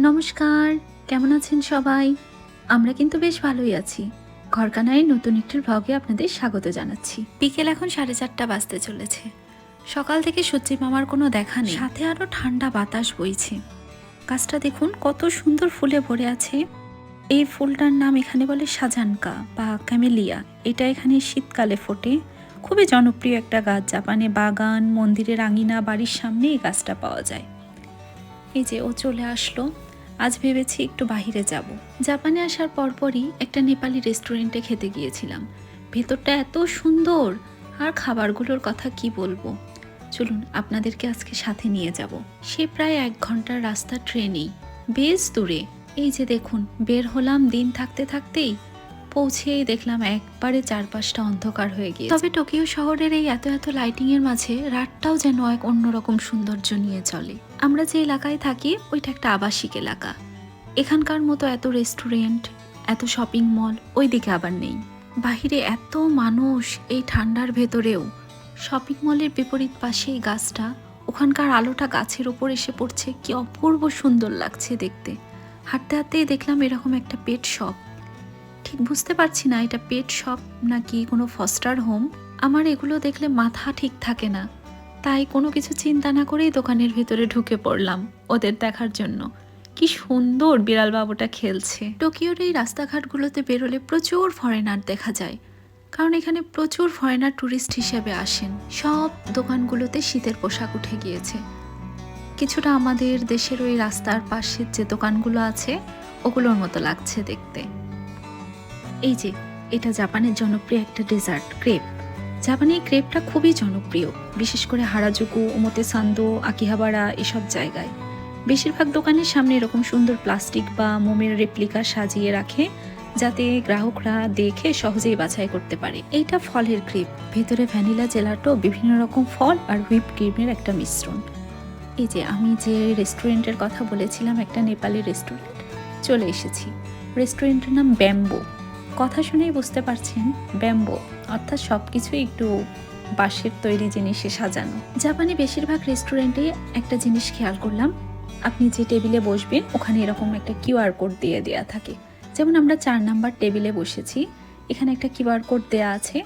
নমস্কার, কেমন আছেন সবাই? আমরা কিন্তু বেশ ভালোই আছি। ঘরকানায় নতুন একটি ভ্লগে আপনাদের স্বাগত জানাচ্ছি। বিকেল এখন সাড়ে চারটা বাজতে চলেছে। সকাল থেকে সত্যি মামার কোনো দেখা নেই। সাথে আরও ঠান্ডা বাতাস বইছে। গাছটা দেখুন কত সুন্দর ফুলে ভরে আছে। এই ফুলটার নাম এখানে বলে সাজানকা বা ক্যামেলিয়া। এটা এখানে শীতকালে ফোটে। খুবই জনপ্রিয় একটা গাছ। জাপানে বাগান, মন্দিরের আঙিনা, বাড়ির সামনে এই গাছটা পাওয়া যায়। এই যে ও চলে আসলো। আজ ভেবেছি একটু বাহিরে যাব। জাপানে আসার পরপরই একটা নেপালি রেস্টুরেন্টে খেতে গিয়েছিলাম। ভেতরটা এত সুন্দর! আর খাবারগুলোর কথা কি বলব? চলুন, আপনাদেরকে আজকে সাথে নিয়ে যাব। সে প্রায় এক ঘণ্টার রাস্তা ট্রেনেই। বেশ দূরে। এই যে দেখুন, বের হলাম দিন থাকতে থাকতেই পৌঁছেই দেখলাম একবারে চারপাশটা অন্ধকার হয়ে গিয়ে তবে টোকিও শহরের এই এত এত লাইটিং এর মাঝে রাতটাও যেন এক অন্যরকম সৌন্দর্য নিয়ে চলে। আমরা যে এলাকায় থাকি, ওইটা একটা আবাসিক এলাকা। এখানকার মতো এত রেস্টুরেন্ট এত শপিং মল ওই দিকে আবার নেই। বাহিরে এত মানুষ এই ঠান্ডার ভেতরেও। শপিং মলের বিপরীত পাশে এই গাছটা, ওখানকার আলোটা গাছের ওপর এসে পড়ছে, কি অপূর্ব সুন্দর লাগছে দেখতে। হাঁটতে হাঁটতেই দেখলাম এরকম একটা পেট শপ ঠিক বুঝতে পারছি না, এটা পেট শপ নাকি কোনো ফস্টার হোম আমার এগুলো দেখলে মাথা ঠিক থাকে না। তাই কোনো কিছু চিন্তা না করেই দোকানের ভিতরে ঢুকে পড়লাম ওদের দেখার জন্য। কি সুন্দর বিড়াল বাবুটা খেলছে। টোকিওর এই রাস্তাঘাটগুলোতে বেরোলে প্রচুর ফরেনার দেখা যায়। কারণ এখানে প্রচুর ফরেনার ট্যুরিস্ট হিসেবে আসেন। সব দোকানগুলোতে শীতের পোশাক উঠে গিয়েছে। কিছুটা আমাদের দেশের ওই রাস্তার পাশের যে দোকানগুলো আছে, ওগুলোর মতো লাগছে দেখতে। এই যে, এটা জাপানের জনপ্রিয় একটা ডেজার্ট, ক্রেপ। জাপানে এই ক্রেপটা খুবই জনপ্রিয়, বিশেষ করে হারাজুকু ওমতে সান্দো আকিহাবাড়া এসব জায়গায়। বেশিরভাগ দোকানের সামনে এরকম সুন্দর প্লাস্টিক বা মোমের রেপ্লিকা সাজিয়ে রাখে, যাতে গ্রাহকরা দেখে সহজেই বাছাই করতে পারে। এইটা ফলের ক্রেপ, ভেতরে ভ্যানিলা জেলাটো, বিভিন্ন রকম ফল আর হুইপ ক্রিমের একটা মিশ্রণ। এই যে, আমি যে রেস্টুরেন্টের কথা বলেছিলাম, একটা নেপালি রেস্টুরেন্ট, চলে এসেছি। রেস্টুরেন্টের নাম ব্যাম্বো। কথা শুনেই বুঝতে পারছেন, ব্যাম্বো, অর্থাৎ সব কিছুই একটু বাঁশের তৈরি জিনিসে সাজানো। জাপানে বেশিরভাগ রেস্টুরেন্টে একটা জিনিস খেয়াল করলাম, আপনি যে টেবিলে বসবেন, ওখানে এরকম একটা কিউআর কোড দিয়ে দেওয়া থাকে। যেমন আমরা চার নাম্বার টেবিলে বসেছি, এখানে একটা কিউআর কোড দেওয়া আছে,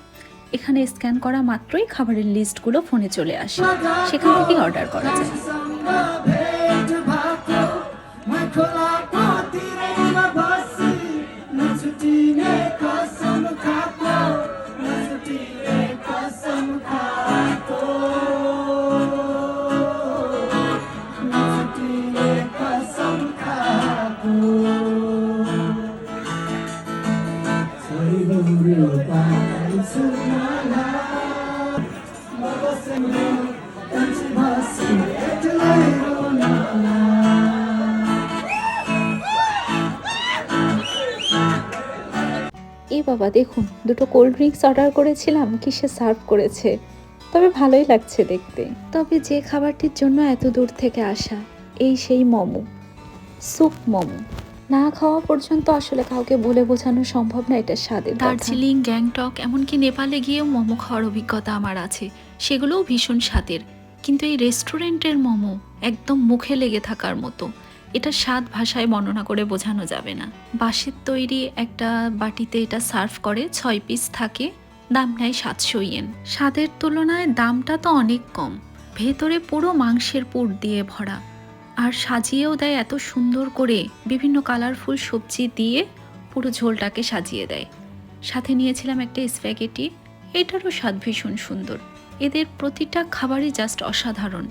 এখানে স্ক্যান করা মাত্রই খাবারের লিস্টগুলো ফোনে চলে আসে। সেখান থেকেই অর্ডার করা যায়। এই বাবা, দেখুন, দুটো কোল্ড ড্রিঙ্কস অর্ডার করেছিলাম, কিসে সার্ভ করেছে। তবে ভালোই লাগছে দেখতে। তবে যে খাবারটির জন্য এত দূর থেকে আসা, এই সেই মোমো স্যুপ মোমো। না খাওয়া পর্যন্ত আসলে কাউকে বলে বোঝানো সম্ভব না এটা স্বাদের দার্জিলিং, গ্যাংটক, এমনকি নেপালে গিয়েও মোমো খাওয়ার অভিজ্ঞতা আমার আছে। সেগুলোও ভীষণ স্বাদের। কিন্তু এই রেস্টুরেন্টের মোমো একদম মুখে লেগে থাকার মতো। এটা স্বাদ ভাষায় বর্ণনা করে বোঝানো যাবে না। বাঁশের তৈরি একটা বাটিতে এটা সার্ভ করে ছয় পিস থাকে, দাম নেয় সাতশো ইয়েন। স্বাদের তুলনায় দামটা তো অনেক কম। ভেতরে পুরো মাংসের পুর দিয়ে ভরা। আর সাজিয়েও দেয় এত সুন্দর করে, বিভিন্ন কালারফুল সবজি দিয়ে পুরো ঝোলটাকে সাজিয়ে দেয়। সাথে নিয়েছিলাম একটা স্প্যাগেটি, এটারও স্বাদ ভীষণ সুন্দর। এদের প্রতিটা খাবারই জাস্ট অসাধারণ।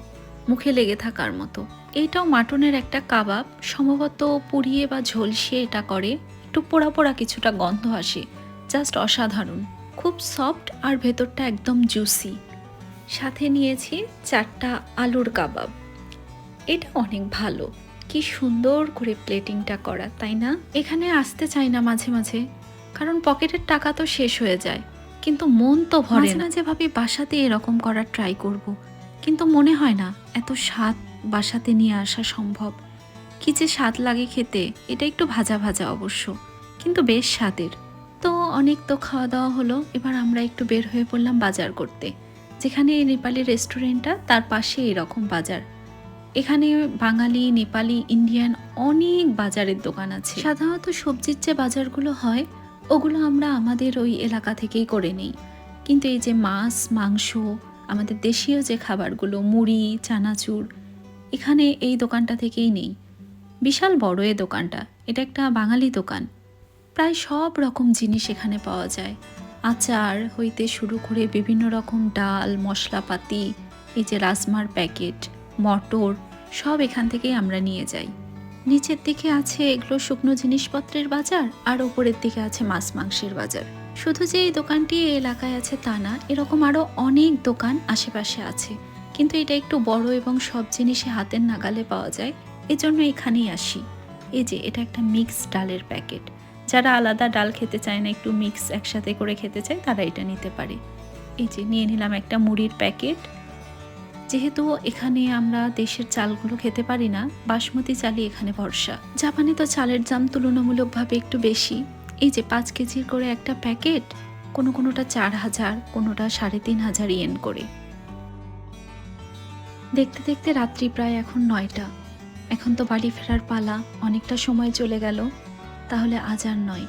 মুখে লেগে থাকার মতো। এইটাও মাটনের একটা কাবাব, সম্ভবত পুড়িয়ে বা ঝলসিয়ে এটা করে। একটু পোড়া পোড়া কিছুটা গন্ধ আসে, জাস্ট অসাধারণ। খুব সফট আর ভেতরটা একদম জুসি। সাথে নিয়েছি চারটা আলুর কাবাব। এটা অনেক ভালো। কি সুন্দর করে প্লেটিংটা করা, তাই না? এখানে আসতে চাই না মাঝে মাঝে, কারণ পকেটের টাকা তো শেষ হয়ে যায়। কিন্তু মন তো ভরে না। যে ভাবি বাসাতে এরকম করার ট্রাই করব। কিন্তু মনে হয় না এত স্বাদ বাসাতে নিয়ে আসা সম্ভব। কী যে স্বাদ লাগে খেতে, এটা একটু ভাজা ভাজা অবশ্য, কিন্তু বেশ স্বাদের। তো অনেক তো খাওয়া দাওয়া হলো, এবার আমরা একটু বের হয়ে পড়লাম বাজার করতে, যেখানে নেপালি রেস্টুরেন্টটা তার পাশে এরকম বাজার। এখানে বাঙালি, নেপালি, ইন্ডিয়ান অনেক বাজারের দোকান আছে। সাধারণত সবজির যে বাজারগুলো হয়, ওগুলো আমরা আমাদের ওই এলাকা থেকেই করে নিই। কিন্তু এই যে মাছ, মাংস আমাদের দেশীয় যে খাবারগুলো, মুড়ি, চানাচুর, এখানে এই দোকানটা থেকেই নেই। বিশাল বড় এ দোকানটা, এটা একটা বাঙালি দোকান। প্রায় সব রকম জিনিস এখানে পাওয়া যায়। আচার হইতে শুরু করে বিভিন্ন রকম ডাল, মশলাপাতি, এই যে রাজমার প্যাকেট, মটর, সব এখান থেকেই আমরা নিয়ে যাই। নিচের দিকে আছে এগুলো শুকনো জিনিসপত্রের বাজার আর ওপরের দিকে আছে মাছ মাংসের বাজার। শুধু যে এই দোকানটি এই এলাকায় আছে তা না, এরকম আরও অনেক দোকান আশেপাশে আছে। কিন্তু এটা একটু বড় এবং সব জিনিসই হাতের নাগালে পাওয়া যায়, এজন্য এখানেই আসি। এই যে, এটা একটা মিক্স ডালের প্যাকেট। যারা আলাদা ডাল খেতে চায় না, একটু মিক্স একসাথে করে খেতে চায়, তারা এটা নিতে পারে। এই যে, নিয়ে নিলাম একটা মুড়ির প্যাকেট। যেহেতু এখানে আমরা দেশের চালগুলো খেতে পারি না, বাসমতি চালই এখানে ভরসা। জাপানে তো চালের দাম তুলনামূলকভাবে একটু বেশি। এই যে পাঁচ কেজির করে একটা প্যাকেট, কোনো কোনোটা চার হাজার, কোনোটা সাড়ে তিন হাজার ইয়েন করে। দেখতে দেখতে রাত্রি প্রায় এখন নয়টা। এখন তো বাড়ি ফেরার পালা, অনেকটা সময় চলে গেল, তাহলে আজ আর নয়।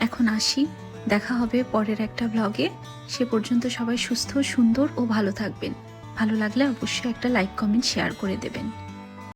এখন আসি, দেখা হবে পরের একটা ব্লগে সে পর্যন্ত সবাই সুস্থ, সুন্দর ও ভালো থাকবেন। ভালো লাগলে অবশ্যই একটা লাইক কমেন্ট শেয়ার করে দেবেন।